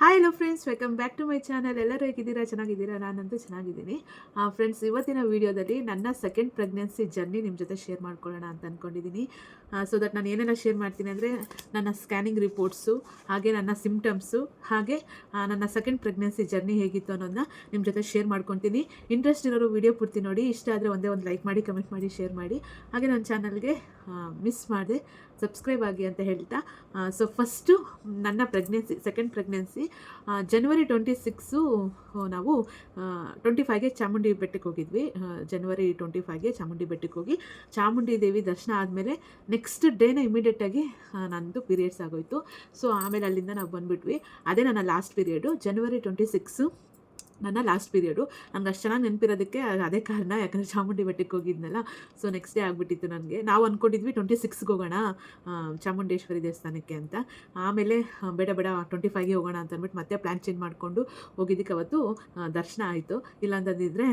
Hi hello friends welcome back to my channel ಎಲ್ಲರೂ ಹೇಗಿದ್ದೀರಾ? ಚೆನ್ನಾಗಿದ್ದೀರಾ? ನಾನಂತೂ ಚೆನ್ನಾಗಿದ್ದೀನಿ. ಫ್ರೆಂಡ್ಸ್ ಇವತ್ತಿನ ವಿಡಿಯೋದಲ್ಲಿ ನನ್ನ ಸೆಕೆಂಡ್ ಪ್ರೆಗ್ನೆನ್ಸಿ ಜರ್ನಿ ನಿಮ್ಮ ಜೊತೆ ಶೇರ್ ಮಾಡ್ಕೊಳ್ಳೋಣ ಅಂತ ಅಂದ್ಕೊಂಡಿದ್ದೀನಿ ಸೊ ದಟ್ ನಾನು ಏನೆಲ್ಲ ಶೇರ್ ಮಾಡ್ತೀನಿ ಅಂದರೆ, ನನ್ನ ಸ್ಕ್ಯಾನಿಂಗ್ ರಿಪೋರ್ಟ್ಸು ಹಾಗೆ ನನ್ನ ಸಿಮ್ಟಮ್ಸು ಹಾಗೆ ನನ್ನ ಸೆಕೆಂಡ್ ಪ್ರೆಗ್ನೆನ್ಸಿ ಜರ್ನಿ ಹೇಗಿತ್ತು ಅನ್ನೋದನ್ನ ನಿಮ್ಮ ಜೊತೆ ಶೇರ್ ಮಾಡ್ಕೊತೀನಿ. ಇಂಟ್ರೆಸ್ಟ್ ಇರೋರು ವೀಡಿಯೋ ಪೂರ್ತಿ ನೋಡಿ. ಇಷ್ಟ ಆದರೆ ಒಂದೇ ಒಂದು ಲೈಕ್ ಮಾಡಿ ಕಮೆಂಟ್ ಮಾಡಿ ಶೇರ್ ಮಾಡಿ. ಹಾಗೆ ನನ್ನ ಚಾನಲ್ಗೆ ಮಿಸ್ ಮಾಡಿದೆ. ಸಬ್ಸ್ಕ್ರೈಬ್ ಆಗಿ ಅಂತ ಹೇಳ್ತಾ. ಸೊ ಫಸ್ಟು ನನ್ನ pregnancy second pregnancy January twenty six ನಾವು ಟ್ವೆಂಟಿ ಫೈವ್ಗೆ ಚಾಮುಂಡಿ ಬೆಟ್ಟಕ್ಕೆ ಹೋಗಿದ್ವಿ. ಜನವರಿ ಟ್ವೆಂಟಿ ಫೈವ್ಗೆ ಚಾಮುಂಡಿ ಬೆಟ್ಟಕ್ಕೆ ಹೋಗಿ, ಚಾಮುಂಡಿ ದೇವಿ ದರ್ಶನ ಆದಮೇಲೆ ನೆಕ್ಸ್ಟ್ ಡೇನ ಇಮಿಡಿಯೇಟಾಗಿ ನನ್ನದು ಪೀರಿಯಡ್ಸ್ ಆಗೋಯಿತು. ಸೊ ಆಮೇಲೆ ಅಲ್ಲಿಂದ ನಾವು ಬಂದುಬಿಟ್ವಿ. ಅದೇ ನನ್ನ last period January twenty six ನನ್ನ ಲಾಸ್ಟ್ ಪೀರಿಯಡು ನನಗೆ ಅಷ್ಟು ಚೆನ್ನಾಗಿ ನೆನಪಿರೋದಕ್ಕೆ ಅದೇ ಕಾರಣ, ಯಾಕಂದರೆ ಚಾಮುಂಡಿ ಬೆಟ್ಟಕ್ಕೆ ಹೋಗಿದ್ನಲ್ಲ. ಸೊ ನೆಕ್ಸ್ಟ್ ಡೇ ಆಗಿಬಿಟ್ಟಿತ್ತು ನನಗೆ ನಾವು ಅಂದ್ಕೊಂಡಿದ್ವಿ ಟ್ವೆಂಟಿ ಸಿಕ್ಸ್ಗೆ ಹೋಗೋಣ ಚಾಮುಂಡೇಶ್ವರಿ ದೇವಸ್ಥಾನಕ್ಕೆ ಅಂತ. ಆಮೇಲೆ ಬೇಡ ಬೇಡ ಟ್ವೆಂಟಿ ಫೈವ್ಗೆ ಹೋಗೋಣ ಅಂತ ಅಂದ್ಬಿಟ್ಟು ಮತ್ತೆ ಪ್ಲ್ಯಾನ್ ಚೇಂಜ್ ಮಾಡಿಕೊಂಡು ಹೋಗಿದ್ದಕ್ಕೆ ಅವತ್ತು ದರ್ಶನ ಆಯಿತು. ಇಲ್ಲಾಂತಂದಿದ್ರೆ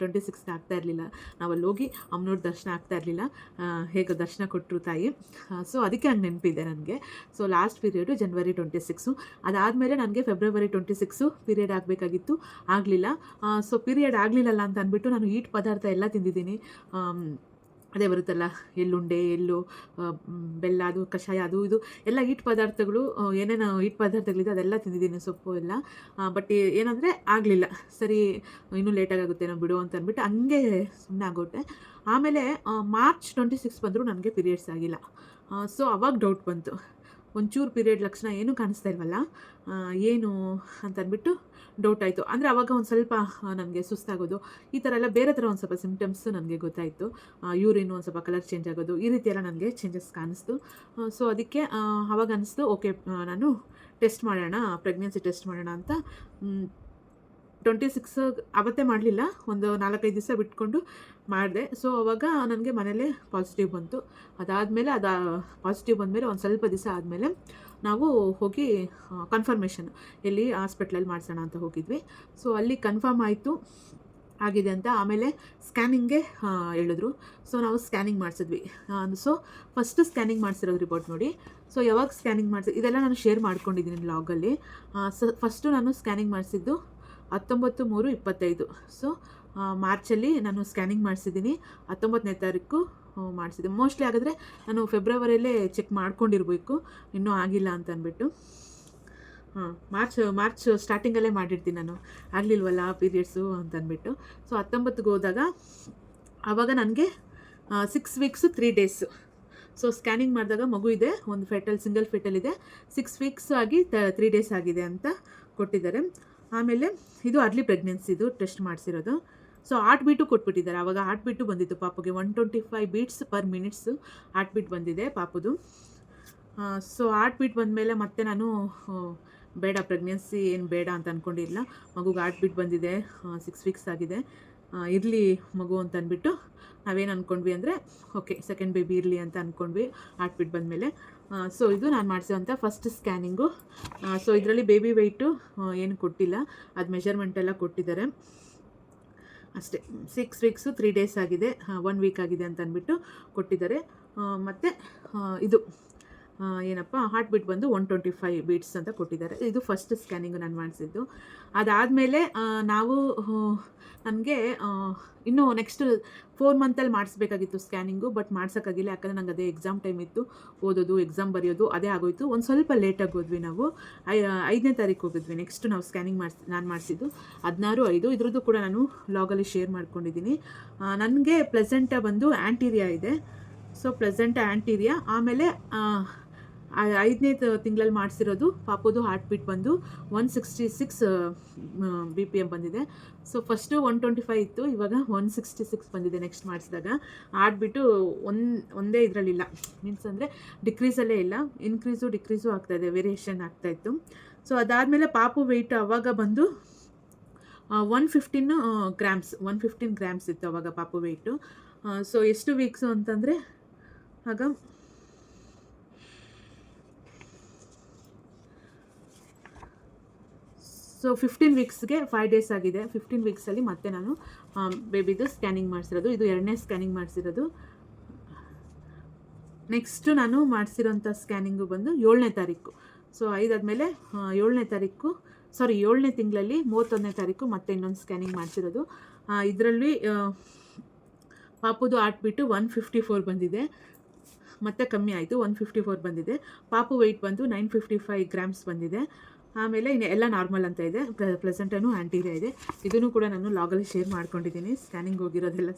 ಟ್ವೆಂಟಿ ಸಿಕ್ಸ್ಗೆ ಆಗ್ತಾ ಇರಲಿಲ್ಲ. ನಾವು ಅಲ್ಲಿ ಹೋಗಿ ಅಮ್ಮನವ್ರ ದರ್ಶನ ಆಗ್ತಾ ಇರಲಿಲ್ಲ. ಹೇಗೆ ದರ್ಶನ ಕೊಟ್ಟರು ತಾಯಿ. ಸೊ ಅದಕ್ಕೆ ಹಂಗೆ ನೆನಪಿದೆ ನನಗೆ so last period January twenty six ಅದಾದಮೇಲೆ ನನಗೆ ಫೆಬ್ರವರಿ ಟ್ವೆಂಟಿ ಸಿಕ್ಸು ಪೀರಿಯಡ್ ಆಗಬೇಕಾಗಿತ್ತು. ಆಗಲಿಲ್ಲ. ಸೊ ಪೀರಿಯಡ್ ಆಗಲಿಲ್ಲಲ್ಲ ಅಂತ ಅಂದ್ಬಿಟ್ಟು ನಾನು ಈಟ್ ಪದಾರ್ಥ ಎಲ್ಲ ತಿಂದಿದ್ದೀನಿ. ಅದೇ ಬರುತ್ತಲ್ಲ, ಎಳ್ಳುಂಡೆ, ಎಳ್ಳು ಬೆಲ್ಲ, ಅದು ಕಷಾಯ, ಅದು ಇದು, ಎಲ್ಲ ಈಟ್ ಪದಾರ್ಥಗಳು ಏನೇನು ಈಟ್ ಪದಾರ್ಥಗಳಿದೆ ಅದೆಲ್ಲ ತಿಂದಿದ್ದೀನಿ ಸೊಪ್ಪು ಎಲ್ಲ. ಬಟ್ ಏನಂದರೆ ಆಗಲಿಲ್ಲ. ಸರಿ, ಇನ್ನೂ ಲೇಟಾಗುತ್ತೆ ಆಗುತ್ತೇನೋ ಬಿಡು ಅಂತ ಅಂದ್ಬಿಟ್ಟು ಹಂಗೆ ಸುಮ್ಮನೆ ಆಗೋಟೆ ಆಮೇಲೆ ಮಾರ್ಚ್ ಟ್ವೆಂಟಿ ಸಿಕ್ಸ್ ಬಂದರೂ ನನಗೆ ಪೀರಿಯಡ್ಸ್ ಆಗಿಲ್ಲ. ಸೊ ಅವಾಗ ಡೌಟ್ ಬಂತು. ಒಂಚೂರು ಪೀರಿಯಡ್ ಲಕ್ಷಣ ಏನೂ ಕಾಣಿಸ್ತಾ ಇಲ್ವಲ್ಲ? ಏನು ಅಂತ ಅಂದ್ಬಿಟ್ಟು ಡೌಟ್ ಆಯಿತು. ಅಂದರೆ ಅವಾಗ ಒಂದು ಸ್ವಲ್ಪ ನನಗೆ ಸುಸ್ತಾಗೋದು. ಈ ಥರ ಎಲ್ಲ ಬೇರೆ ಥರ ಒಂದು ಸ್ವಲ್ಪ ಸಿಮ್ಟಮ್ಸ್ ನನಗೆ ಗೊತ್ತಾಯಿತು. ಯೂರಿನ್ ಒಂದು ಸ್ವಲ್ಪ ಕಲರ್ ಚೇಂಜ್ ಆಗೋದು. ಈ ರೀತಿ ಎಲ್ಲ ನನಗೆ ಚೇಂಜಸ್ ಕಾಣಿಸ್ತು. ಸೊ ಅದಕ್ಕೆ ಅವಾಗ ಅನಿಸ್ತು ಓಕೆ ನಾನು ಟೆಸ್ಟ್ ಮಾಡೋಣ ಪ್ರೆಗ್ನೆನ್ಸಿ ಟೆಸ್ಟ್ ಮಾಡೋಣ ಅಂತ. ಟ್ವೆಂಟಿ ಸಿಕ್ಸ್ ಅವತ್ತೇ ಮಾಡಲಿಲ್ಲ. ಒಂದು ನಾಲ್ಕೈದು ದಿವಸ ಬಿಟ್ಕೊಂಡು ಮಾಡಿದೆ. ಸೊ ಅವಾಗ ನನಗೆ ಮನೇಲೇ ಪಾಸಿಟಿವ್ ಬಂತು. ಅದಾದಮೇಲೆ ಅದು ಪಾಸಿಟಿವ್ ಬಂದಮೇಲೆ ಒಂದು ಸ್ವಲ್ಪ ದಿವಸ ಆದಮೇಲೆ ನಾವು ಹೋಗಿ ಕನ್ಫರ್ಮೇಷನ್ ಎಲ್ಲಿ ಹಾಸ್ಪಿಟ್ಲಲ್ಲಿ ಮಾಡಿಸೋಣ ಅಂತ ಹೋಗಿದ್ವಿ. ಸೊ ಅಲ್ಲಿ ಕನ್ಫರ್ಮ್ ಆಯಿತು, ಆಗಿದೆ ಅಂತ ಆಮೇಲೆ ಸ್ಕ್ಯಾನಿಂಗ್ಗೆ ಹೇಳಿದ್ರು. ಸೊ ನಾವು ಸ್ಕ್ಯಾನಿಂಗ್ ಮಾಡಿಸಿದ್ವಿ. ಸೊ ಫಸ್ಟ್ ಸ್ಕ್ಯಾನಿಂಗ್ ಮಾಡಿಸಿರೋದು ರಿಪೋರ್ಟ್ ನೋಡಿ. ಸೊ ಯಾವಾಗ ಸ್ಕ್ಯಾನಿಂಗ್ ಮಾಡಿಸಿ, ಇದೆಲ್ಲ ನಾನು ಶೇರ್ ಮಾಡ್ಕೊಂಡಿದ್ದೀನಿ ಲಾಗಲ್ಲಿ ಸೊ ಫಸ್ಟು ನಾನು ಸ್ಕ್ಯಾನಿಂಗ್ ಮಾಡಿಸಿದ್ದು ಹತ್ತೊಂಬತ್ತು ಮೂರು ಇಪ್ಪತ್ತೈದು ಸೊ ಮಾರ್ಚಲ್ಲಿ ನಾನು ಸ್ಕ್ಯಾನಿಂಗ್ ಮಾಡಿಸಿದ್ದೀನಿ ಹತ್ತೊಂಬತ್ತನೇ ತಾರೀಕು. ಮಾಡಿಸಿದ್ದೆ. ಮೋಸ್ಟ್ಲಿ ಹಾಗಾದರೆ ನಾನು ಫೆಬ್ರವರಿಯಲ್ಲೇ ಚೆಕ್ ಮಾಡ್ಕೊಂಡಿರ್ಬೇಕು. ಇನ್ನೂ ಆಗಿಲ್ಲ ಅಂತ ಅಂದ್ಬಿಟ್ಟು. ಹಾಂ ಮಾರ್ಚ್ ಮಾರ್ಚ್ ಸ್ಟಾರ್ಟಿಂಗಲ್ಲೇ ಮಾಡಿರ್ತೀನಿ ನಾನು. ಆಗಲಿಲ್ವಲ್ಲ ಪೀರಿಯಡ್ಸು ಅಂತ ಅಂದ್ಬಿಟ್ಟು. ಸೊ ಹತ್ತೊಂಬತ್ತಿಗೆ ಹೋದಾಗ ಆವಾಗ ನನಗೆ six weeks three days so scanning ಮಾಡಿದಾಗ ಮಗು ಇದೆ, ಒಂದು ಫೆಟಲ್ ಸಿಂಗಲ್ ಫೆಟಲ್ ಇದೆ. ಸಿಕ್ಸ್ ವೀಕ್ಸ್ ಆಗಿ ತ್ರೀ ಡೇಸ್ ಆಗಿದೆ ಅಂತ ಕೊಟ್ಟಿದ್ದಾರೆ. ಆಮೇಲೆ ಇದು ಅರ್ಲಿ ಪ್ರೆಗ್ನೆನ್ಸಿದು ಟೆಸ್ಟ್ ಮಾಡಿಸಿರೋದು. ಸೊ ಹಾರ್ಟ್ ಬೀಟು ಕೊಟ್ಬಿಟ್ಟಿದ್ದಾರೆ. ಆವಾಗ ಹಾರ್ಟ್ ಬೀಟು ಬಂದಿತ್ತು ಪಾಪುಗೆ. One twenty five beats per minutes heart beat ಬಂದಿದೆ ಪಾಪುದು. ಸೊ ಹಾರ್ಟ್ ಬೀಟ್ ಬಂದಮೇಲೆ ಮತ್ತೆ ನಾನು ಬೇಡ ಪ್ರೆಗ್ನೆನ್ಸಿ ಏನು ಬೇಡ ಅಂತ ಅಂದ್ಕೊಂಡಿಲ್ಲ ಮಗುಗೆ ಹಾರ್ಟ್ ಬೀಟ್ ಬಂದಿದೆ ಸಿಕ್ಸ್ ವೀಕ್ಸ್ ಆಗಿದೆ. ಇರಲಿ ಮಗು ಅಂತ ಅಂದ್ಬಿಟ್ಟು ನಾವೇನು ಅಂದ್ಕೊಂಡ್ವಿ ಅಂದರೆ ಓಕೆ ಸೆಕೆಂಡ್ ಬೇಬಿ ಇರಲಿ ಅಂತ ಅಂದ್ಕೊಂಡ್ವಿ ಬೀಟ್ ಬಂದಮೇಲೆ. ಸೊ ಇದು ನಾನು ಮಾಡಿಸೋವಂಥ ಫಸ್ಟ್ ಸ್ಕ್ಯಾನಿಂಗು ಸೊ ಇದರಲ್ಲಿ ಬೇಬಿ ವೆಯ್ಟು ಏನು ಕೊಟ್ಟಿಲ್ಲ. ಅದು ಮೆಷರ್ಮೆಂಟ್ ಎಲ್ಲ ಕೊಟ್ಟಿದ್ದಾರೆ. ಅಷ್ಟೇ. ಸಿಕ್ಸ್ ವೀಕ್ಸು ತ್ರೀ ಡೇಸ್ ಆಗಿದೆ. ಒನ್ ವೀಕ್ ಆಗಿದೆ ಅಂತ ಅಂದ್ಬಿಟ್ಟು ಕೊಟ್ಟಿದ್ದಾರೆ. ಮತ್ತು ಇದು ಏನಪ್ಪ ಹಾರ್ಟ್ ಬೀಟ್ ಬಂದು ಒನ್ ಟ್ವೆಂಟಿ ಫೈವ್ ಬೀಟ್ಸ್ ಅಂತ ಕೊಟ್ಟಿದ್ದಾರೆ. ಇದು ಫಸ್ಟ್ ಸ್ಕ್ಯಾನಿಂಗು ನಾನು ಮಾಡಿಸಿದ್ದು ಅದಾದಮೇಲೆ ನಾವು ನನಗೆ ಇನ್ನೂ ನೆಕ್ಸ್ಟ್ ಫೋರ್ ಮಂತಲ್ಲಿ ಮಾಡಿಸ್ಬೇಕಾಗಿತ್ತು ಸ್ಕ್ಯಾನಿಂಗು ಬಟ್ ಮಾಡ್ಸೋಕ್ಕಾಗಿಲ್ಲ. ಯಾಕಂದರೆ ನಂಗೆ ಅದೇ ಎಕ್ಸಾಮ್ ಟೈಮ್ ಇತ್ತು. ಓದೋದು ಎಕ್ಸಾಮ್ ಬರೆಯೋದು, ಅದೇ ಆಗೋಯ್ತು. ಒಂದು ಸ್ವಲ್ಪ ಲೇಟಾಗಿ ಹೋದ್ವಿ ನಾವು. ಐದನೇ ತಾರೀಕು ಹೋಗಿದ್ವಿ. ನೆಕ್ಸ್ಟ್ ನಾವು ಸ್ಕ್ಯಾನಿಂಗ್ ಮಾಡಿಸ್, ನಾನು ಮಾಡಿಸಿದ್ದು. ಹದಿನಾರು, ಐದು. ಇದ್ರದ್ದು ಕೂಡ ನಾನು ಲಾಗಲ್ಲಿ ಶೇರ್ ಮಾಡ್ಕೊಂಡಿದ್ದೀನಿ. ನನಗೆ ಪ್ಲೆಸೆಂಟ ಬಂದು ಆ್ಯಂಟೀರಿಯಾ ಇದೆ. ಸೊ ಪ್ಲೆಸೆಂಟ ಆ್ಯಂಟೀರಿಯಾ ಆಮೇಲೆ ಐದನೇ ತಿಂಗಳಲ್ಲಿ ಮಾಡಿಸಿರೋದು ಪಾಪೋದು ಹಾರ್ಟ್ ಬೀಟ್ ಬಂದು one sixty six B P M ಬಂದಿದೆ. So first one twenty five ಇತ್ತು, ಇವಾಗ ಒನ್ ಸಿಕ್ಸ್ಟಿ ಸಿಕ್ಸ್ ಬಂದಿದೆ ನೆಕ್ಸ್ಟ್ ಮಾಡಿಸಿದಾಗ. ಹಾರ್ಟ್ ಬಿಟ್ಟು ಒಂದು, ಒಂದೇ ಇದರಲ್ಲಿಲ್ಲ. ಮೀನ್ಸ್ ಅಂದರೆ ಡಿಕ್ರೀಸಲ್ಲೇ ಇಲ್ಲ. ಇನ್ಕ್ರೀಸು ಡಿಕ್ರೀಸು ಆಗ್ತಾಯಿದೆ ವೇರಿಯೇಷನ್ ಆಗ್ತಾಯಿತ್ತು ಸೊ ಅದಾದಮೇಲೆ ಪಾಪು ವೆಯ್ಟ್ ಅವಾಗ ಬಂದು one fifteen grams one fifteen grams ಇತ್ತು ಅವಾಗ ಪಾಪು ವೆಯ್ಟು ಸೊ ಎಷ್ಟು ವೀಕ್ಸು ಅಂತಂದರೆ, ಆಗ ಸೊ ಫಿಫ್ಟೀನ್ ವೀಕ್ಸ್ಗೆ ಫೈವ್ ಡೇಸ್ ಆಗಿದೆ. ಫಿಫ್ಟೀನ್ ವೀಕ್ಸಲ್ಲಿ ಮತ್ತೆ ನಾನು ಬೇಬಿದು ಸ್ಕ್ಯಾನಿಂಗ್ ಮಾಡಿಸಿರೋದು. ಇದು ಎರಡನೇ ಸ್ಕ್ಯಾನಿಂಗ್ ಮಾಡಿಸಿರೋದು. ನೆಕ್ಸ್ಟು ನಾನು ಮಾಡಿಸಿರೋಂಥ ಸ್ಕ್ಯಾನಿಂಗು ಬಂದು ಏಳನೇ ತಾರೀಕು. ಸೊ ಐದಾದಮೇಲೆ ಏಳನೇ ತಾರೀಕು ಸಾರಿ ಏಳನೇ ತಿಂಗಳಲ್ಲಿ ಮೂವತ್ತೊಂದನೇ ತಾರೀಕು ಮತ್ತೆ ಇನ್ನೊಂದು ಸ್ಕ್ಯಾನಿಂಗ್ ಮಾಡಿಸಿರೋದು. ಇದರಲ್ಲಿ ಪಾಪುದು ಆಟ್ಬಿಟ್ಟು ಒನ್ ಫಿಫ್ಟಿ ಫೋರ್ ಬಂದಿದೆ. ಮತ್ತೆ ಕಮ್ಮಿ ಆಯಿತು ಒನ್ ಫಿಫ್ಟಿ ಫೋರ್ ಬಂದಿದೆ. ಪಾಪು ವೆಯ್ಟ್ ಬಂದು ನೈನ್ ಫಿಫ್ಟಿ ಫೈವ್ ಗ್ರಾಮ್ಸ್ ಬಂದಿದೆ. ಆಮೇಲೆ ಇನ್ನು ಎಲ್ಲ ನಾರ್ಮಲ್ ಅಂತ ಇದೆ. ಪ್ರೆಸೆಂಟನು ಆ್ಯಂಟೀರಿಯಾ ಇದೆ ಇದನ್ನು ಕೂಡ ನಾನು ಲಾಗಲ್ಲಿ ಶೇರ್ ಮಾಡ್ಕೊಂಡಿದ್ದೀನಿ. ಸ್ಕ್ಯಾನಿಂಗ್ ಹೋಗಿರೋದೆಲ್ಲ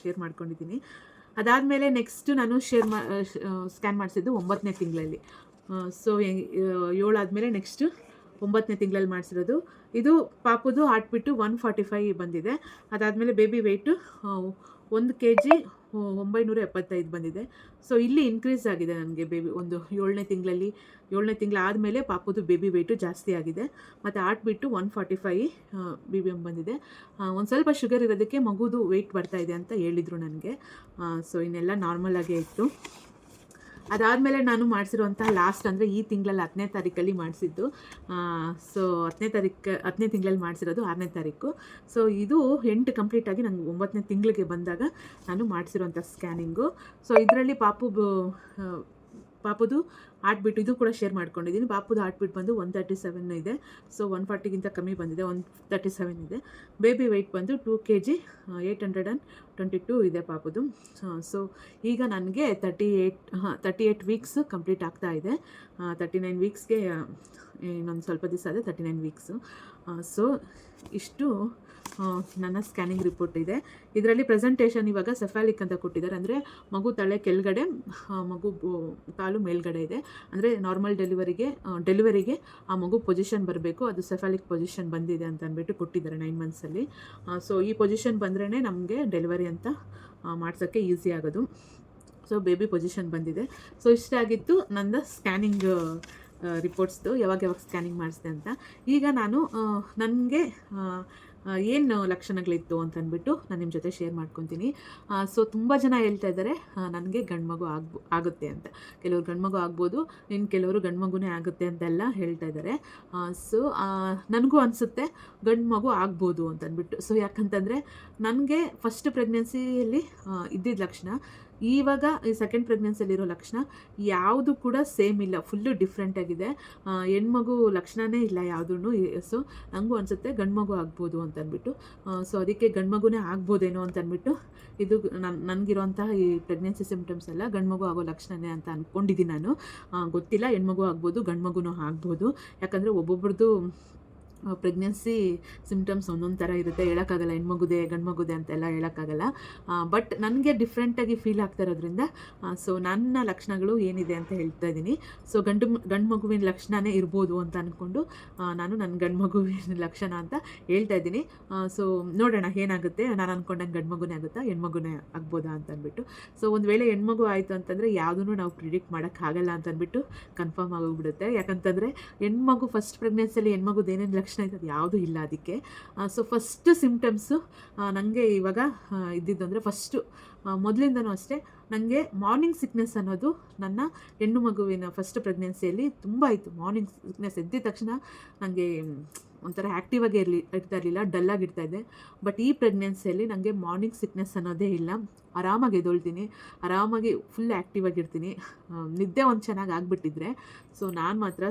ಶೇರ್ ಮಾಡ್ಕೊಂಡಿದ್ದೀನಿ. ಅದಾದಮೇಲೆ ನೆಕ್ಸ್ಟ್ ನಾನು ಶೇರ್ ಮಾ ಸ್ಕ್ಯಾನ್ ಮಾಡಿಸಿದ್ದು ಒಂಬತ್ತನೇ ತಿಂಗಳಲ್ಲಿ. ಸೊ ಏಳು ಆದಮೇಲೆ ನೆಕ್ಸ್ಟು ಒಂಬತ್ತನೇ ತಿಂಗಳಲ್ಲಿ ಮಾಡಿಸಿರೋದು. ಇದು ಪಾಪುದು ಹಾಟ್ಬಿಟ್ಟು ಒನ್ ಫಾರ್ಟಿ ಫೈವ್ ಬಂದಿದೆ. ಅದಾದಮೇಲೆ ಬೇಬಿ ವೆಯ್ಟು ಒಂದು ಕೆ ಜಿ ಒಂಬೈನೂರ ಎಪ್ಪತ್ತೈದು ಬಂದಿದೆ. ಸೊ ಇಲ್ಲಿ ಇನ್ಕ್ರೀಸ್ ಆಗಿದೆ ನನಗೆ ಬೇಬಿ ಒಂದು ಏಳನೇ ತಿಂಗಳಲ್ಲಿ. ಏಳನೇ ತಿಂಗಳು ಆದಮೇಲೆ ಪಾಪುದು ಬೇಬಿ ವೆಯ್ಟು ಜಾಸ್ತಿ ಆಗಿದೆ. ಮತ್ತು heart beat one forty five B B M ಬಂದಿದೆ ಒಂದು ಸ್ವಲ್ಪ ಶುಗರ್ ಇರೋದಕ್ಕೆ ಮಗುದು ವೆಯ್ಟ್ ಬರ್ತಾ ಇದೆ ಅಂತ ಹೇಳಿದರು ನನಗೆ. ಸೊ ಇನ್ನೆಲ್ಲ ನಾರ್ಮಲ್ ಆಗೇ ಇತ್ತು. ಅದಾದಮೇಲೆ ನಾನು ಮಾಡಿಸಿರುವಂಥ ಲಾಸ್ಟ್ ಅಂದರೆ ಈ ತಿಂಗಳಲ್ಲಿ ಹತ್ತನೇ ತಾರೀಕಲ್ಲಿ ಮಾಡಿಸಿದ್ದು. ಸೊ ಹತ್ತನೇ ತಾರೀಕು ಹತ್ತನೇ ತಿಂಗಳಲ್ಲಿ ಮಾಡಿಸಿರೋದು ಆರನೇ ತಾರೀಕು. ಸೊ ಇದು ಎಂಟು ಕಂಪ್ಲೀಟಾಗಿ ನಂಗೆ ಒಂಬತ್ತನೇ ತಿಂಗಳಿಗೆ ಬಂದಾಗ ನಾನು ಮಾಡಿಸಿರುವಂಥ ಸ್ಕ್ಯಾನಿಂಗು ಸೊ ಇದರಲ್ಲಿ ಪಾಪು ಪಾಪುದು ಆಟ್ಬಿಟ್ಟು ಇದು ಕೂಡ ಶೇರ್ ಮಾಡ್ಕೊಂಡಿದ್ದೀನಿ. ಪಾಪುದು ಆಟ್ಬಿಟ್ಟು ಬಂದು ಒನ್ ತರ್ಟಿ ಸೆವೆನ್ ಇದೆ. ಸೊ ಒನ್ ಫಾರ್ಟಿಗಿಂತ ಕಮ್ಮಿ ಬಂದಿದೆ. ಒನ್ ತರ್ಟಿ ಸೆವೆನ್ ಇದೆ. ಬೇಬಿ ವೆಯ್ಟ್ ಬಂದು two K G eight hundred and twenty two ಇದೆ ಪಾಪುದು. ಸೊ ಈಗ ನನಗೆ ತರ್ಟಿ ಏಯ್ಟ್ ಹಾಂ ತರ್ಟಿ ಏಯ್ಟ್ ವೀಕ್ಸ್ ಕಂಪ್ಲೀಟ್ ಆಗ್ತಾ ಇದೆ. ತರ್ಟಿ ನೈನ್ ವೀಕ್ಸ್ಗೆ ಇನ್ನೊಂದು ಸ್ವಲ್ಪ ದಿವಸ ಅದೇ ತರ್ಟಿ ನೈನ್ ವೀಕ್ಸು ಸೊ ಇಷ್ಟು ನನ್ನ ಸ್ಕ್ಯಾನಿಂಗ್ ರಿಪೋರ್ಟ್ ಇದೆ. ಇದರಲ್ಲಿ ಪ್ರೆಸೆಂಟೇಷನ್ ಇವಾಗ ಸೆಫಾಲಿಕ್ ಅಂತ ಕೊಟ್ಟಿದ್ದಾರೆ. ಅಂದರೆ ಮಗು ತಲೆ ಕೆಳಗಡೆ ಮಗು ಕಾಲು ಮೇಲ್ಗಡೆ ಇದೆ. ಅಂದರೆ ನಾರ್ಮಲ್ ಡೆಲಿವರಿಗೆ ಡೆಲಿವರಿಗೆ ಆ ಮಗು ಪೊಸಿಷನ್ ಬರಬೇಕು. ಅದು ಸೆಫಾಲಿಕ್ ಪೊಸಿಷನ್ ಬಂದಿದೆ ಅಂತ ಅಂದ್ಬಿಟ್ಟು ಕೊಟ್ಟಿದ್ದಾರೆ ನೈನ್ ಮಂತ್ಸಲ್ಲಿ ಸೊ ಈ ಪೊಸಿಷನ್ ಬಂದ್ರೇ ನಮಗೆ ಡೆಲಿವರಿ ಅಂತ ಮಾಡ್ಸೋಕ್ಕೆ ಈಸಿ ಆಗೋದು. ಸೊ ಬೇಬಿ ಪೊಸಿಷನ್ ಬಂದಿದೆ. ಸೊ ಇಷ್ಟಾಗಿತ್ತು ನನ್ನ ಸ್ಕ್ಯಾನಿಂಗ್ ರಿಪೋರ್ಟ್ಸ್ದು ಯಾವಾಗ ಯಾವಾಗ ಸ್ಕ್ಯಾನಿಂಗ್ ಮಾಡಿಸಿದೆ ಅಂತ. ಈಗ ನಾನು ನನಗೆ ಏನು ಲಕ್ಷಣಗಳಿತ್ತು ಅಂತ ಅಂದ್ಬಿಟ್ಟು ನಾನು ನಿಮ್ಮ ಜೊತೆ ಶೇರ್ ಮಾಡ್ಕೊತೀನಿ. ಸೊ ತುಂಬ ಜನ ಹೇಳ್ತಾ ಇದ್ದಾರೆ ನನಗೆ ಗಂಡ್ಮಗು ಆಗ್ಬೋ, ಆಗುತ್ತೆ ಅಂತ. ಕೆಲವರು ಗಂಡ್ಮಗು ಆಗ್ಬೋದು ಇನ್ನು ಕೆಲವರು ಗಂಡ್ಮಗುನೇ ಆಗುತ್ತೆ ಅಂತೆಲ್ಲ ಹೇಳ್ತಾ ಇದ್ದಾರೆ ಸೊ ನನಗೂ ಅನಿಸುತ್ತೆ, ಗಂಡ್ಮಗು ಆಗ್ಬೋದು ಅಂತ ಅಂದ್ಬಿಟ್ಟು. ಸೊ ಯಾಕಂತಂದರೆ, ನನಗೆ ಫಸ್ಟ್ ಪ್ರೆಗ್ನೆನ್ಸಿಯಲ್ಲಿ ಇದ್ದಿದ್ದ ಲಕ್ಷಣ ಇವಾಗ ಈ ಸೆಕೆಂಡ್ ಪ್ರೆಗ್ನೆನ್ಸಿಯಲ್ಲಿರೋ ಲಕ್ಷಣ ಯಾವುದು ಕೂಡ ಸೇಮ್ ಇಲ್ಲ ಫುಲ್ಲು ಡಿಫ್ರೆಂಟ್ ಆಗಿದೆ. ಹೆಣ್ಮಗು ಲಕ್ಷಣನೇ ಇಲ್ಲ ಯಾವುದೂ ಸೊ ನನಗೂ ಅನಿಸುತ್ತೆ ಗಂಡ್ಮಗು ಆಗ್ಬೋದು ಅಂತ ಅಂದ್ಬಿಟ್ಟು ಸೊ ಅದಕ್ಕೆ ಗಂಡ್ಮಗುನೇ ಆಗ್ಬೋದೇನೋ ಅಂತ ಅಂದ್ಬಿಟ್ಟು ಇದು ನನ್ನ ನನಗಿರುವಂತಹ ಈ ಪ್ರೆಗ್ನೆನ್ಸಿ ಸಿಮ್ಟಮ್ಸ್ ಎಲ್ಲ ಗಂಡ್ಮಗು ಆಗೋ ಲಕ್ಷಣನೇ ಅಂತ ಅಂದ್ಕೊಂಡಿದ್ದೀನಿ ನಾನು. ಗೊತ್ತಿಲ್ಲ, ಹೆಣ್ಮಗು ಆಗ್ಬೋದು ಗಂಡು ಮಗುನೂ ಆಗ್ಬೋದು. ಯಾಕಂದರೆ ಒಬ್ಬೊಬ್ರದ್ದು ಪ್ರೆಗ್ನೆನ್ಸಿ ಸಿಮ್ಟಮ್ಸ್ ಒಂದೊಂದು ಥರ ಇರುತ್ತೆ. ಹೇಳೋಕ್ಕಾಗಲ್ಲ, ಹೆಣ್ಮಗುದೆ ಗಂಡು ಮಗುದೆ ಅಂತೆಲ್ಲ ಹೇಳೋಕ್ಕಾಗಲ್ಲ. ಬಟ್ ನನಗೆ ಡಿಫ್ರೆಂಟಾಗಿ ಫೀಲ್ ಆಗ್ತಾ ಇರೋದ್ರಿಂದ ಸೊ ನನ್ನ ಲಕ್ಷಣಗಳು ಏನಿದೆ ಅಂತ ಹೇಳ್ತಾ ಇದ್ದೀನಿ. ಸೊ ಗಂಡು ಗಂಡು ಮಗುವಿನ ಲಕ್ಷಣನೇ ಇರ್ಬೋದು ಅಂತ ಅಂದ್ಕೊಂಡು ನಾನು ನನ್ನ ಗಂಡು ಮಗುವಿನ ಲಕ್ಷಣ ಅಂತ ಹೇಳ್ತಾ ಇದ್ದೀನಿ. ಸೊ ನೋಡೋಣ ಏನಾಗುತ್ತೆ. ನಾನು ಅಂದ್ಕೊಂಡಂಗೆ ಗಂಡು ಮಗುನೇ ಆಗುತ್ತಾ, ಹೆಣ್ಮಗುನೇ ಆಗ್ಬೋದಾ ಅಂತ ಅಂದ್ಬಿಟ್ಟು ಸೊ ಒಂದು ವೇಳೆ ಹೆಣ್ಮಗು ಆಯಿತು ಅಂತಂದರೆ ಯಾವುದೂ ನಾವು ಪ್ರಿಡಿಕ್ಟ್ ಮಾಡೋಕ್ಕಾಗಲ್ಲ ಅಂತ ಅಂದ್ಬಿಟ್ಟು ಕನ್ಫರ್ಮ್ ಆಗೋಗ್ಬಿಡುತ್ತೆ. ಯಾಕಂತಂದರೆ ಹೆಣ್ಮಗು ಫಸ್ಟ್ ಪ್ರೆಗ್ನೆನ್ಸಿಯಲ್ಲಿ ಹೆಣ್ಮಗುದು ಏನೇನು ಲಕ್ಷಣ ಅದು ಯಾವುದೂ ಇಲ್ಲ ಅದಕ್ಕೆ. ಸೊ ಫಸ್ಟ್ ಸಿಮ್ಟಮ್ಸು ನನಗೆ ಇವಾಗ ಇದ್ದಿದ್ದು ಅಂದರೆ ಫಸ್ಟು ಮೊದಲಿಂದನೂ ಅಷ್ಟೇ. ನನಗೆ ಮಾರ್ನಿಂಗ್ ಸಿಕ್ನೆಸ್ ಅನ್ನೋದು ನನ್ನ ಹೆಣ್ಣು ಮಗುವಿನ ಫಸ್ಟ್ ಪ್ರೆಗ್ನೆನ್ಸಿಯಲ್ಲಿ ತುಂಬ ಇತ್ತು. ಮಾರ್ನಿಂಗ್ ಸಿಕ್ನೆಸ್ ಎದ್ದಿದ ತಕ್ಷಣ ನನಗೆ ಒಂಥರ ಆ್ಯಕ್ಟಿವ್ ಆಗಿ ಇರಲಿ, ಇರ್ತಾ ಇರಲಿಲ್ಲ ಡಲ್ಲಾಗಿ ಇರ್ತಾ ಇದ್ದೆ. ಬಟ್ ಈ ಪ್ರೆಗ್ನೆನ್ಸಿಯಲ್ಲಿ ನನಗೆ ಮಾರ್ನಿಂಗ್ ಸಿಕ್ನೆಸ್ ಅನ್ನೋದೇ ಇಲ್ಲ. ಆರಾಮಾಗಿ ಎದ್ದೊಳ್ತೀನಿ. ಆರಾಮಾಗಿ ಫುಲ್ ಆಗಿರ್ತೀನಿ ನಿದ್ದೆ ಒಂದು ಚೆನ್ನಾಗಿ ಆಗಿಬಿಟ್ಟಿದ್ರೆ ಸೊ ನಾನು ಮಾತ್ರ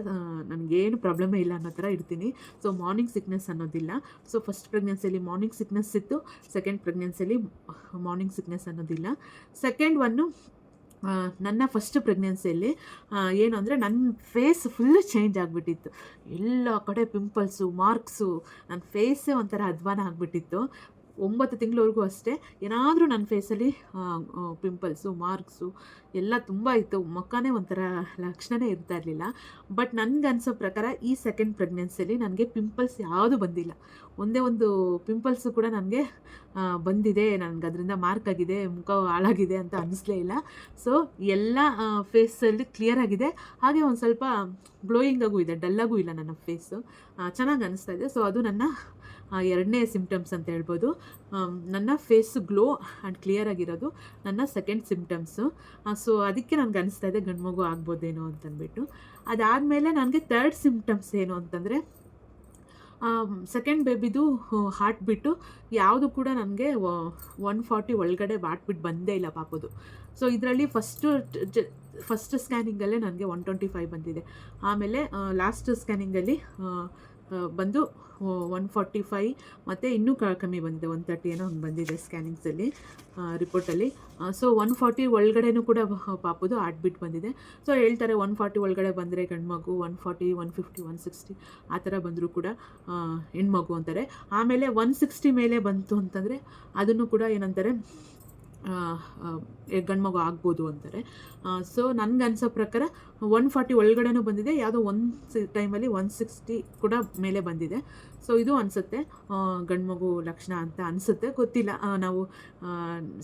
ನನಗೇನು ಪ್ರಾಬ್ಲಮೇ ಇಲ್ಲ ಅನ್ನೋ ಥರ ಇರ್ತೀನಿ. ಸೊ ಮಾರ್ನಿಂಗ್ ಸಿಕ್ನೆಸ್ ಅನ್ನೋದಿಲ್ಲ. ಸೊ ಫಸ್ಟ್ ಪ್ರೆಗ್ನೆನ್ಸಿಯಲ್ಲಿ ಮಾರ್ನಿಂಗ್ ಸಿಕ್ನೆಸ್ ಇತ್ತು. ಸೆಕೆಂಡ್ ಪ್ರೆಗ್ನೆನ್ಸಿಯಲ್ಲಿ ಮಾರ್ನಿಂಗ್ ಸಿಕ್ನೆಸ್ ಅನ್ನೋದಿಲ್ಲ. ಸೆಕೆಂಡ್ ಒನ್ನು ನನ್ನ ಫಸ್ಟ್ ಪ್ರೆಗ್ನೆನ್ಸಿಯಲ್ಲಿ ಏನು ಅಂದರೆ ನನ್ನ ಫೇಸ್ ಫುಲ್ಲು ಚೇಂಜ್ ಆಗಿಬಿಟ್ಟಿತ್ತು. ಎಲ್ಲ ಕಡೆ ಪಿಂಪಲ್ಸು ಮಾರ್ಕ್ಸು ನನ್ನ ಫೇಸೇ ಒಂಥರ ಅಧ್ವಾನ ಆಗಿಬಿಟ್ಟಿತ್ತು. ಒಂಬತ್ತು ತಿಂಗಳವರೆಗೂ ಅಷ್ಟೇ, ಏನಾದರೂ ನನ್ನ ಫೇಸಲ್ಲಿ ಪಿಂಪಲ್ಸು ಮಾರ್ಕ್ಸು ಎಲ್ಲ ತುಂಬ ಇತ್ತು. ಮುಖನೇ ಒಂಥರ ಲಕ್ಷಣವೇ ಇರ್ತಾ ಇರಲಿಲ್ಲ. ಬಟ್ ನನಗೆ ಅನಿಸೋ ಪ್ರಕಾರ ಈ ಸೆಕೆಂಡ್ ಪ್ರೆಗ್ನೆನ್ಸಿಯಲ್ಲಿ ನನಗೆ ಪಿಂಪಲ್ಸ್ ಯಾವುದೂ ಬಂದಿಲ್ಲ. ಒಂದೇ ಒಂದು ಪಿಂಪಲ್ಸು ಕೂಡ ನನಗೆ ಬಂದಿದೆ. ನನಗೆ ಅದರಿಂದ ಮಾರ್ಕ್ ಆಗಿದೆ, ಮುಖ ಹಾಳಾಗಿದೆ ಅಂತ ಅನ್ನಿಸ್ಲೇ ಇಲ್ಲ. ಸೊ ಎಲ್ಲ ಫೇಸಲ್ಲಿ ಕ್ಲಿಯರ್ ಆಗಿದೆ. ಹಾಗೆ ಒಂದು ಸ್ವಲ್ಪ ಗ್ಲೋಯಿಂಗಾಗೂ ಇದೆ ಡಲ್ಲಾಗೂ ಇಲ್ಲ ನನ್ನ ಫೇಸು ಚೆನ್ನಾಗಿ ಅನಿಸ್ತಾ ಇದೆ. ಸೊ ಅದು ನನ್ನ ಎರಡನೇ ಸಿಮ್ಟಮ್ಸ್ ಅಂತ ಹೇಳ್ಬೋದು. ನನ್ನ ಫೇಸ್ ಗ್ಲೋ ಆ್ಯಂಡ್ ಕ್ಲಿಯರ್ ಆಗಿರೋದು ನನ್ನ ಸೆಕೆಂಡ್ ಸಿಮ್ಟಮ್ಸು ಸೊ ಅದಕ್ಕೆ ನನಗೆ ಅನಿಸ್ತಾ ಇದೆ ಗಂಡು ಮಗು ಆಗ್ಬೋದೇನೋ ಅಂತಂದ್ಬಿಟ್ಟು. ಅದಾದಮೇಲೆ ನನಗೆ ತರ್ಡ್ ಸಿಮ್ಟಮ್ಸ್ ಏನು ಅಂತಂದರೆ ಸೆಕೆಂಡ್ ಬೇಬಿದು ಹಾರ್ಟ್ ಬಿಟ್ಟು ಯಾವುದು ಕೂಡ ನನಗೆ ಒನ್ ಫಾರ್ಟಿ ಒಳಗಡೆ ಬಾಟ್ಬಿಟ್ಟು ಬಿಟ್ ಬಂದೇ ಇಲ್ಲ ಪಾಪದು. ಸೊ ಇದರಲ್ಲಿ ಫಸ್ಟು ಫಸ್ಟ್ ಸ್ಕ್ಯಾನಿಂಗಲ್ಲೇ ನನಗೆ ಒನ್ ಟ್ವೆಂಟಿ ಫೈವ್ ಬಂದಿದೆ. ಆಮೇಲೆ ಲಾಸ್ಟ್ ಸ್ಕ್ಯಾನಿಂಗಲ್ಲಿ ಬಂದು ಒನ್ ಫಾರ್ಟಿ ಫೈ ಮತ್ತು ಇನ್ನೂ ಕ, ಕಮ್ಮಿ ಬಂದಿದೆ ಒನ್ ತರ್ಟಿ ಏನೋ ಹಂಗೆ ಬಂದಿದೆ ಸ್ಕ್ಯಾನಿಂಗ್ಸಲ್ಲಿ ರಿಪೋರ್ಟಲ್ಲಿ ಸೊ ಒನ್ ಫಾರ್ಟಿ ಒಳಗಡೆನೂ ಕೂಡ ಪಾಪದು ಆಡ್ಬಿಟ್ಟು ಬಿಟ್ ಬಂದಿದೆ. ಸೊ ಹೇಳ್ತಾರೆ ಒನ್ ಫಾರ್ಟಿ ಒಳಗಡೆ ಬಂದರೆ ಗಂಡ್ಮಗು one forty one fifty one sixty ಆ ಥರ ಬಂದರೂ ಕೂಡ ಹೆಣ್ಮಗು ಅಂತಾರೆ. ಆಮೇಲೆ ಒನ್ ಸಿಕ್ಸ್ಟಿ ಮೇಲೆ ಬಂತು ಅಂತಂದರೆ, ಅದನ್ನು ಕೂಡ ಏನಂತಾರೆ ಗಂಡ್ಮಗು ಆಗ್ಬೋದು ಅಂತಾರೆ. ಸೊ ನನಗೆ ಅನ್ಸೋ ಪ್ರಕಾರ ಒನ್ ಫಾರ್ಟಿ ಒಳಗಡೆನೂ ಬಂದಿದೆ, ಯಾವುದೋ ಒಂದು ಟೈಮಲ್ಲಿ ಒನ್ ಸಿಕ್ಸ್ಟಿ ಕೂಡ ಮೇಲೆ ಬಂದಿದೆ. ಸೊ ಇದು ಅನಿಸುತ್ತೆ. ಗಂಡ್ಮಗು ಲಕ್ಷಣ ಅಂತ ಅನಿಸುತ್ತೆ. ಗೊತ್ತಿಲ್ಲ. ನಾವು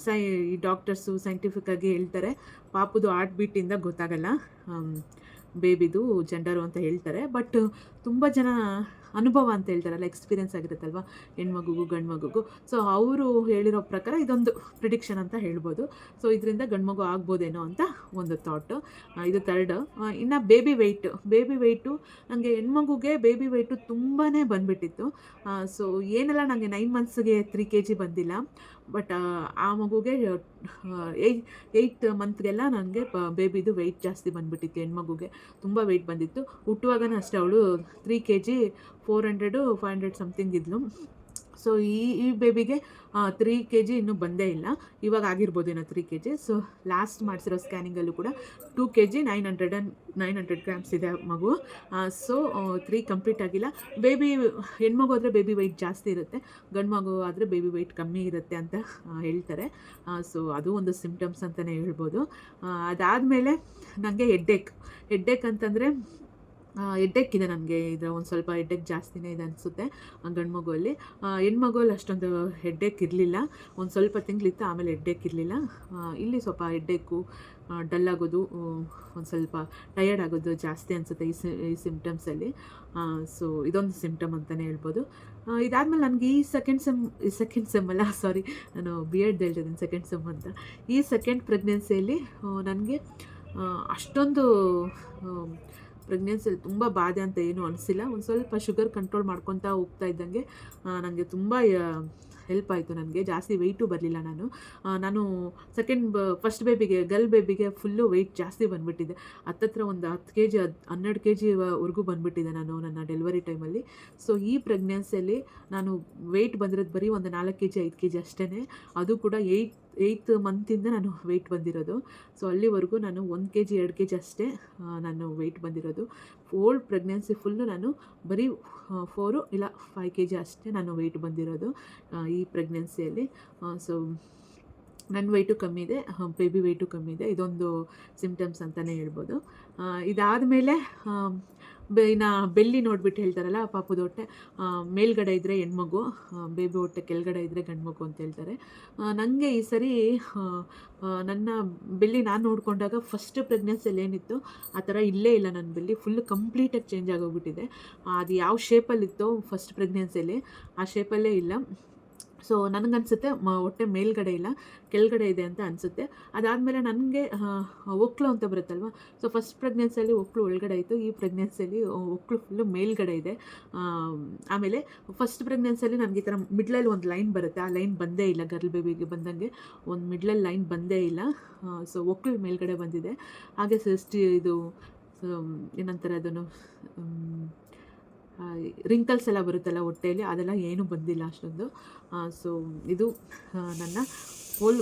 ಸೈ, ಈ ಡಾಕ್ಟರ್ಸು ಸೈಂಟಿಫಿಕ್ಕಾಗಿ ಹೇಳ್ತಾರೆ. ಪಾಪದು ಆರ್ಟ್ ಬೀಟಿಂದ ಗೊತ್ತಾಗಲ್ಲ. ಬೇಬಿದು ಜೆಂಡರು ಅಂತ ಹೇಳ್ತಾರೆ. ಬಟ್ ತುಂಬ ಜನ ಅನುಭವ ಅಂತ ಹೇಳ್ತಾರಲ್ಲ ಎಕ್ಸ್ಪೀರಿಯನ್ಸ್ ಆಗಿರುತ್ತಲ್ವ? ಹೆಣ್ಮಗುಗೂ ಗಂಡು ಮಗುಗೂ ಸೊ ಅವರು ಹೇಳಿರೋ ಪ್ರಕಾರ ಇದೊಂದು ಪ್ರಿಡಿಕ್ಷನ್ ಅಂತ ಹೇಳ್ಬೋದು. ಸೊ ಇದರಿಂದ ಗಂಡ್ಮಗು ಆಗ್ಬೋದೇನೋ ಅಂತ ಒಂದು ಥಾಟು ಇದು ತರ್ಡ್ ಇನ್ನು ಬೇಬಿ ವೆಯ್ಟ್ ಬೇಬಿ ವೆಯ್ಟು ನನಗೆ ಹೆಣ್ಮಗುಗೆ ಬೇಬಿ ವೆಯ್ಟು ತುಂಬಾ ಬಂದುಬಿಟ್ಟಿತ್ತು. ಸೊ ಏನೆಲ್ಲ ನನಗೆ ನೈನ್ ಮಂತ್ಸ್ಗೆ ತ್ರೀ ಕೆ ಜಿ ಬಂದಿಲ್ಲ. ಬಟ್ ಆ ಮಗುಗೆ ಏಯ್ಟ್ ಏಯ್ಟ್ ಮಂತ್ಗೆಲ್ಲ ನನಗೆ ಬೇಬಿದು ವೆಯ್ಟ್ ಜಾಸ್ತಿ ಬಂದುಬಿಟ್ಟಿತ್ತು. ಹೆಣ್ಮಗುಗೆ ತುಂಬ ವೆಯ್ಟ್ ಬಂದಿತ್ತು. ಹುಟ್ಟುವಾಗನೂ ಅಷ್ಟೇ ಅವಳು three K G four hundred five hundred something ಇದ್ಲು. ಸೊ ಈ ಈ ಬೇಬಿಗೆ ತ್ರೀ ಕೆ ಜಿ ಇನ್ನೂ ಬಂದೇ ಇಲ್ಲ. ಇವಾಗ ಆಗಿರ್ಬೋದೇನೋ three K G so last ಮಾಡಿಸಿರೋ ಸ್ಕ್ಯಾನಿಂಗಲ್ಲೂ ಕೂಡ two K G nine hundred and nine hundred grams ಇದೆ ಮಗು. ಸೊ ತ್ರೀ ಕಂಪ್ಲೀಟ್ ಆಗಿಲ್ಲ. ಬೇಬಿ ಹೆಣ್ಮಗು ಆದರೆ ಬೇಬಿ ವೆಯ್ಟ್ ಜಾಸ್ತಿ ಇರುತ್ತೆ. ಗಂಡು ಮಗು ಆದರೆ ಬೇಬಿ ವೆಯ್ಟ್ ಕಮ್ಮಿ ಇರುತ್ತೆ ಅಂತ ಹೇಳ್ತಾರೆ. ಸೊ ಅದು ಒಂದು ಸಿಂಪ್ಟಮ್ಸ್ ಅಂತಲೇ ಹೇಳ್ಬೋದು. ಅದಾದಮೇಲೆ ನನಗೆ ಹೆಡ್ಡೇಕ್ ಹೆಡ್ಡೇಕ್ ಅಂತಂದರೆ ಹೆಡ್ಡೇಕ್ ಇದೆ ನನಗೆ. ಇದು ಒಂದು ಸ್ವಲ್ಪ ಎಡ್ಡೆಕ್ ಜಾಸ್ತಿನೇ ಇದೆ ಅನಿಸುತ್ತೆ ಗಂಡು ಮಗುವಲ್ಲಿ ಹೆಣ್ಮಗುವಲ್ಲಿ ಅಷ್ಟೊಂದು ಹೆಡ್ಡೆಕ್ ಇರಲಿಲ್ಲ. ಒಂದು ಸ್ವಲ್ಪ ತಿಂಗಳಿತ್ತು, ಆಮೇಲೆ ಹೆಡ್ಡೇಕ್ ಇರಲಿಲ್ಲ. ಇಲ್ಲಿ ಸ್ವಲ್ಪ ಹೆಡ್ಡೇಕು ಡಲ್ ಆಗೋದು ಒಂದು ಸ್ವಲ್ಪ ಟಯರ್ಡ್ ಆಗೋದು ಜಾಸ್ತಿ ಅನಿಸುತ್ತೆ ಈ ಸಿ, ಈ ಸಿಮ್ಟಮ್ಸಲ್ಲಿ ಸೊ, ಇದೊಂದು ಸಿಮ್ಟಮ್ ಅಂತಲೇ ಹೇಳ್ಬೋದು. ಇದಾದಮೇಲೆ ನನಗೆ ಈ ಸೆಕೆಂಡ್ ಸೆಮ್, ಈ ಸೆಕೆಂಡ್ ಸೆಮ್ ಅಲ್ಲ, ಸಾರಿ, ನಾನು ಬಿ ಎಡ್ ಹೇಳ್ತಿದ್ದೀನಿ ಸೆಕೆಂಡ್ ಸೆಮ್ ಅಂತ. ಈ ಸೆಕೆಂಡ್ ಪ್ರೆಗ್ನೆನ್ಸಿಯಲ್ಲಿ ನನಗೆ ಅಷ್ಟೊಂದು ಪ್ರೆಗ್ನೆನ್ಸಿಯಲ್ಲಿ ತುಂಬ ಬಾಧೆ ಅಂತ ಏನೂ ಅನಿಸಿಲ್ಲ. ಒಂದು ಸ್ವಲ್ಪ ಶುಗರ್ ಕಂಟ್ರೋಲ್ ಮಾಡ್ಕೊತಾ ಹೋಗ್ತಾ ಇದ್ದಂಗೆ ನನಗೆ ತುಂಬ ಹೆಲ್ಪ್ ಆಯಿತು ನನಗೆ. ಜಾಸ್ತಿ ವೆಯ್ಟು ಬರಲಿಲ್ಲ ನಾನು. ನಾನು ಸೆಕೆಂಡ್ ಬ ಫಸ್ಟ್ ಬೇಬಿಗೆ ಗರ್ಲ್ ಬೇಬಿಗೆ ಫುಲ್ಲು ವೆಯ್ಟ್ ಜಾಸ್ತಿ ಬಂದುಬಿಟ್ಟಿದೆ. ಹತ್ತತ್ರ ಒಂದು ಹತ್ತು ಕೆ ಜಿ ಹದ್, ಹನ್ನೆರಡು ಕೆ ಜಿವರೆಗೂ ಬಂದುಬಿಟ್ಟಿದೆ ನಾನು ನನ್ನ ಡೆಲಿವರಿ ಟೈಮಲ್ಲಿ ಸೊ ಈ ಪ್ರೆಗ್ನೆನ್ಸಿಯಲ್ಲಿ ನಾನು ವೆಯ್ಟ್ ಬಂದಿರೋದು ಬರೀ ಒಂದು ನಾಲ್ಕು ಕೆ ಜಿ ಐದು ಕೆ ಜಿ ಅಷ್ಟೇ ಅದು ಕೂಡ ಏಯ್ಟ್ ಏಯ್ತ್ ಮಂತಿಂದ ನಾನು ವೆಯ್ಟ್ ಬಂದಿರೋದು. ಸೊ ಅಲ್ಲಿವರೆಗೂ ನಾನು ಒಂದು ಕೆ ಜಿ ಎರಡು ಕೆ ಜಿ ಅಷ್ಟೇ ನಾನು ವೆಯ್ಟ್ ಬಂದಿರೋದು. ಓಲ್ಡ್ ಪ್ರೆಗ್ನೆನ್ಸಿ ಫುಲ್ಲು ನಾನು ಬರೀ ಫೋರು ಇಲ್ಲ ಫೈವ್ ಕೆ ಜಿ ಅಷ್ಟೇ ನಾನು ವೆಯ್ಟ್ ಬಂದಿರೋದು ಈ ಪ್ರೆಗ್ನೆನ್ಸಿಯಲ್ಲಿ ಸೊ ನನ್ನ ವೆಯ್ಟು ಕಮ್ಮಿ ಇದೆ ಬೇಬಿ ವೆಯ್ಟು ಕಮ್ಮಿ ಇದೆ. ಇದೊಂದು ಸಿಂಪ್ಟಮ್ಸ್ ಅಂತಲೇ ಹೇಳ್ಬೋದು. ಇದಾದಮೇಲೆ ಬೆ ಇನ್ನು ಬೆಲ್ಲಿ ನೋಡ್ಬಿಟ್ಟು ಹೇಳ್ತಾರಲ್ಲ ಪಾಪದ ಹೊಟ್ಟೆ ಮೇಲ್ಗಡೆ ಇದ್ದರೆ ಹೆಣ್ಮಗು ಬೇಬಿ ಹೊಟ್ಟೆ ಕೆಳಗಡೆ ಇದ್ದರೆ ಗಂಡ್ಮಗು ಅಂತ ಹೇಳ್ತಾರೆ. ನನಗೆ ಈ ಸರಿ ನನ್ನ ಬೆಲ್ಲಿ ನಾನು ನೋಡಿಕೊಂಡಾಗ ಫಸ್ಟ್ ಪ್ರೆಗ್ನೆನ್ಸಿಯಲ್ಲಿ ಏನಿತ್ತು, ಆ ಥರ ಇಲ್ಲೇ ಇಲ್ಲ ನನ್ನ ಬೆಲ್ಲಿ ಫುಲ್ ಕಂಪ್ಲೀಟಾಗಿ ಚೇಂಜ್ ಆಗೋಗ್ಬಿಟ್ಟಿದೆ. ಅದು ಯಾವ ಶೇಪಲ್ಲಿತ್ತೋ ಫಸ್ಟ್ ಪ್ರೆಗ್ನೆನ್ಸಿಯಲ್ಲಿ ಆ ಶೇಪಲ್ಲೇ ಇಲ್ಲ. ಸೊ ನನಗನ್ಸುತ್ತೆ ಹೊಟ್ಟೆ ಮೇಲ್ಗಡೆ ಇಲ್ಲ, ಕೆಳಗಡೆ ಇದೆ ಅಂತ ಅನಿಸುತ್ತೆ. ಅದಾದಮೇಲೆ ನನಗೆ ಒಕ್ಳು ಅಂತ ಬರುತ್ತಲ್ವ? ಸೊ ಫಸ್ಟ್ ಪ್ರೆಗ್ನೆನ್ಸಿಯಲ್ಲಿ ಒಕ್ಳು ಒಳಗಡೆ ಇತ್ತು, ಈ ಪ್ರೆಗ್ನೆನ್ಸಿಯಲ್ಲಿ ಒಕ್ಳು ಫುಲ್ಲು ಮೇಲ್ಗಡೆ ಇದೆ. ಆಮೇಲೆ ಫಸ್ಟ್ ಪ್ರೆಗ್ನೆನ್ಸಿಯಲ್ಲಿ ನನಗೆ ಈ ಥರ ಮಿಡ್ಲಲ್ಲಿ ಒಂದು ಲೈನ್ ಬರುತ್ತೆ. ಆ ಲೈನ್ ಬಂದೇ ಇಲ್ಲ ಗರ್ಲ್ ಬೇಬಿಗೆ ಬಂದಂಗೆ. ಒಂದು ಮಿಡ್ಲಲ್ಲಿ ಲೈನ್ ಬಂದೇ ಇಲ್ಲ. ಸೊ ಒಕ್ಳು ಮೇಲ್ಗಡೆ ಬಂದಿದೆ. ಹಾಗೆ ಸೃಷ್ಟಿ ಇದು ಏನಂತಾರೆ ಅದನ್ನು ರಿಂಕಲ್ಸ್ ಎಲ್ಲ ಬರುತ್ತಲ್ಲ ಹೊಟ್ಟೆಯಲ್ಲಿ, ಅದೆಲ್ಲ ಏನೂ ಬಂದಿಲ್ಲ ಅಷ್ಟೊಂದು. ಸೊ ಇದು ನನ್ನ ಹೋಲ್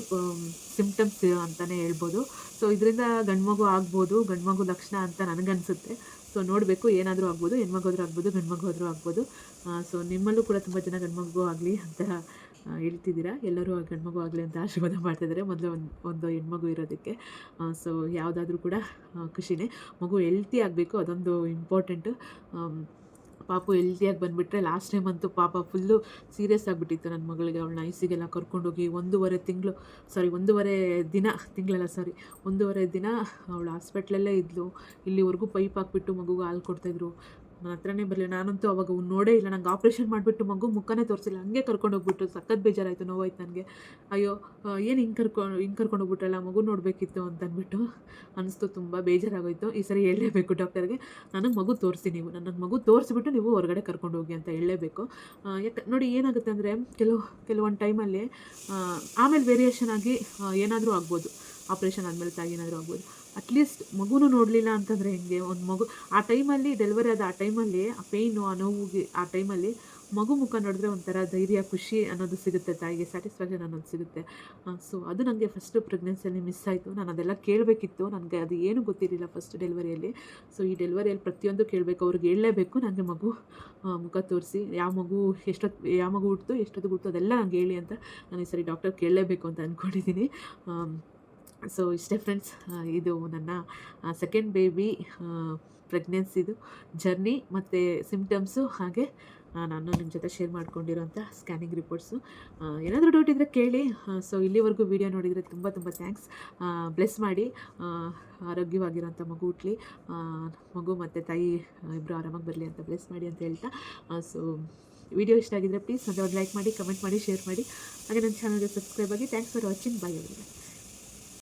ಸಿಂಪ್ಟಮ್ಸ್ ಅಂತಲೇ ಹೇಳ್ಬೋದು. ಸೊ ಇದರಿಂದ ಗಂಡ್ಮಗು ಆಗ್ಬೋದು, ಗಂಡ್ಮಗು ಲಕ್ಷಣ ಅಂತ ನನಗನ್ಸುತ್ತೆ. ಸೊ ನೋಡಬೇಕು ಏನಾದರೂ ಆಗ್ಬೋದು ಹೆಣ್ಮಗು ಆದರೂ ಆಗ್ಬೋದು ಗಂಡು ಆದರೂ ಆಗ್ಬೋದು ಸೊ ನಿಮ್ಮಲ್ಲೂ ಕೂಡ ತುಂಬ ಜನ ಗಂಡ್ಮಗು ಆಗಲಿ ಅಂತ ಹೇಳ್ತಿದ್ದೀರಾ? ಎಲ್ಲರೂ ಗಂಡ್ಮಗು ಆಗಲಿ ಅಂತ ಆಶೀರ್ವಾದ ಮಾಡ್ತಿದ್ದಾರೆ ಮೊದಲು ಒಂದು ಒಂದು ಹೆಣ್ಮಗು ಇರೋದಕ್ಕೆ. ಸೊ ಯಾವುದಾದ್ರೂ ಕೂಡ ಖುಷಿನೇ. ಮಗು ಹೆಲ್ತಿ ಆಗಬೇಕು, ಅದೊಂದು ಇಂಪಾರ್ಟೆಂಟು ಪಾಪು ಹೆಲ್ತಿಯಾಗಿ ಬಂದುಬಿಟ್ರೆ ಲಾಸ್ಟ್ ಟೈಮ್ ಅಂತೂ ಪಾಪ ಫುಲ್ಲು ಸೀರಿಯಸ್ ಆಗಿಬಿಟ್ಟಿತ್ತು ನನ್ನ ಮಗಳಿಗೆ, ಅವಳನ್ನ ಐಸಿಗೆಲ್ಲ ಕರ್ಕೊಂಡೋಗಿ ಒಂದೂವರೆ ತಿಂಗಳು ಸಾರಿ ಒಂದೂವರೆ ದಿನ, ತಿಂಗಳಲ್ಲ ಸಾರಿ ಒಂದೂವರೆ ದಿನ ಅವಳು ಹಾಸ್ಪಿಟ್ಲಲ್ಲೇ ಇದ್ಲು. ಇಲ್ಲಿವರೆಗೂ ಪೈಪ್ ಹಾಕ್ಬಿಟ್ಟು ಮಗುಗೆ ಹಾಲು ಕೊಡ್ತಾಯಿದ್ರು ನನ್ನ ಹತ್ರನೇ ಬರಲಿ. ನಾನಂತೂ ಅವಾಗ ಅವ್ನು ನೋಡೇ ಇಲ್ಲ. ನಂಗೆ ಆಪ್ರೇಷನ್ ಮಾಡಿಬಿಟ್ಟು ಮಗು ಮುಖನೇ ತೋರಿಸಿಲ್ಲ. ಹಂಗೆ ಕರ್ಕೊಂಡು ಹೋಗ್ಬಿಟ್ಟು ಸಖತ್ ಬೇಜಾರಾಯಿತು ನೋವಾಯ್ತು ನನಗೆ. ಅಯ್ಯೋ ಏನು ಹಿಂಗೆ ಕರ್ಕೊಂಡು ಹಿಂಗೆ ಕರ್ಕೊಂಡು ಹೋಗ್ಬಿಟ್ರಲ್ಲ? ಮಗು ನೋಡಬೇಕಿತ್ತು ಅಂತ ಅಂದ್ಬಿಟ್ಟು ಅನಿಸ್ತು. ತುಂಬ ಬೇಜಾರಾಗೋಯ್ತು. ಈ ಸರಿ ಹೇಳಲೇಬೇಕು ಡಾಕ್ಟರ್ಗೆ. ನನಗೆ ಮಗು ತೋರಿಸಿ ನೀವು. ನನ್ನ ಮಗು ತೋರಿಸ್ಬಿಟ್ಟು ನೀವು ಹೊರಗಡೆ ಕರ್ಕೊಂಡು ಹೋಗಿ ಅಂತ ಹೇಳಲೇಬೇಕು. ಯಾಕೆ, ನೋಡಿ ಏನಾಗುತ್ತೆ ಅಂದರೆ ಕೆಲವು, ಕೆಲವೊಂದು ಟೈಮಲ್ಲಿ ಆಮೇಲೆ ವೇರಿಯೇಷನ್ ಆಗಿ ಏನಾದರೂ ಆಗ್ಬೋದು. ಆಪ್ರೇಷನ್ ಆದಮೇಲೆ ತಾಯಿ ಏನಾದರೂ ಆಗ್ಬೋದು. ಅಟ್ಲೀಸ್ಟ್ ಮಗುನೂ ನೋಡಲಿಲ್ಲ ಅಂತಂದರೆ ಹೆಂಗೆ? ಒಂದು ಮಗು, ಆ ಟೈಮಲ್ಲಿ ಡೆಲಿವರಿ ಆದ ಆ ಟೈಮಲ್ಲಿ, ಆ ಪೇಯ್ನು ಆ ನೋವುಗೆ ಆ ಟೈಮಲ್ಲಿ ಮಗು ಮುಖ ನೋಡಿದ್ರೆ ಒಂಥರ ಧೈರ್ಯ, ಖುಷಿ ಅನ್ನೋದು ಸಿಗುತ್ತೆ ತಾಯಿಗೆ ಸ್ಯಾಟಿಸ್ಫ್ಯಾಕ್ಷನ್ ಅನ್ನೋದು ಸಿಗುತ್ತೆ. ಸೊ ಅದು ನನಗೆ ಫಸ್ಟು ಪ್ರೆಗ್ನೆನ್ಸಿಯಲ್ಲಿ ಮಿಸ್ ಆಯಿತು. ನಾನು ಅದೆಲ್ಲ ಕೇಳಬೇಕಿತ್ತು. ನನಗೆ ಅದು ಏನು ಗೊತ್ತಿರಲಿಲ್ಲ ಫಸ್ಟ್ ಡೆಲಿವರಿಯಲ್ಲಿ ಸೊ ಈ ಡೆಲಿವರಿಯಲ್ಲಿ ಪ್ರತಿಯೊಂದು ಕೇಳಬೇಕು. ಅವ್ರಿಗೆ ಹೇಳಲೇಬೇಕು. ನನಗೆ ಮಗು ಮುಖ ತೋರಿಸಿ. ಯಾವ ಮಗು ಎಷ್ಟೊತ್ತು ಯಾವ ಮಗು ಹುಟ್ಟಿತು ಎಷ್ಟೊತ್ತು ಹುಟ್ಟಿತು ಅದೆಲ್ಲ ನನಗೆ ಹೇಳಿ ಅಂತ ನಾನು ಈ ಸರಿ ಡಾಕ್ಟರ್ ಕೇಳಲೇಬೇಕು ಅಂತ ಅಂದ್ಕೊಂಡಿದ್ದೀನಿ ಸೊ ಇಷ್ಟೇ ಫ್ರೆಂಡ್ಸ್ ಇದು ನನ್ನ ಸೆಕೆಂಡ್ ಬೇಬಿ ಪ್ರೆಗ್ನೆನ್ಸಿದು ಜರ್ನಿ ಮತ್ತು ಸಿಮ್ಟಮ್ಸು ಹಾಗೆ ನಾನು ನಿಮ್ಮ ಜೊತೆ ಶೇರ್ ಮಾಡ್ಕೊಂಡಿರೋಂಥ ಸ್ಕ್ಯಾನಿಂಗ್ ರಿಪೋರ್ಟ್ಸು ಏನಾದರೂ ಡೌಟ್ ಇದ್ದರೆ ಕೇಳಿ. ಸೊ ಇಲ್ಲಿವರೆಗೂ ವಿಡಿಯೋ ನೋಡಿದರೆ ತುಂಬ ತುಂಬ ಥ್ಯಾಂಕ್ಸ್ ಬ್ಲೆಸ್ ಮಾಡಿ. ಆರೋಗ್ಯವಾಗಿರೋಂಥ ಮಗು ಹುಟ್ಲಿ. ಮಗು ಮತ್ತು ತಾಯಿ ಇಬ್ಬರು ಆರಾಮಾಗಿ ಬರಲಿ ಅಂತ ಬ್ಲೆಸ್ ಮಾಡಿ ಅಂತ ಹೇಳ್ತಾ. ಸೊ ವಿಡಿಯೋ ಇಷ್ಟ ಆಗಿದ್ರೆ ಪ್ಲೀಸ್ ಒಂದು ಲೈಕ್ ಮಾಡಿ ಕಮೆಂಟ್ ಮಾಡಿ ಶೇರ್ ಮಾಡಿ. ಹಾಗೆ ನನ್ನ ಚಾನಲ್ಗೆ ಸಬ್ಸ್ಕ್ರೈಬ್ ಆಗಿ ಥ್ಯಾಂಕ್ಸ್ ಫಾರ್ ವಾಚಿಂಗ್ ಬೈ ಅವರಿಗೆ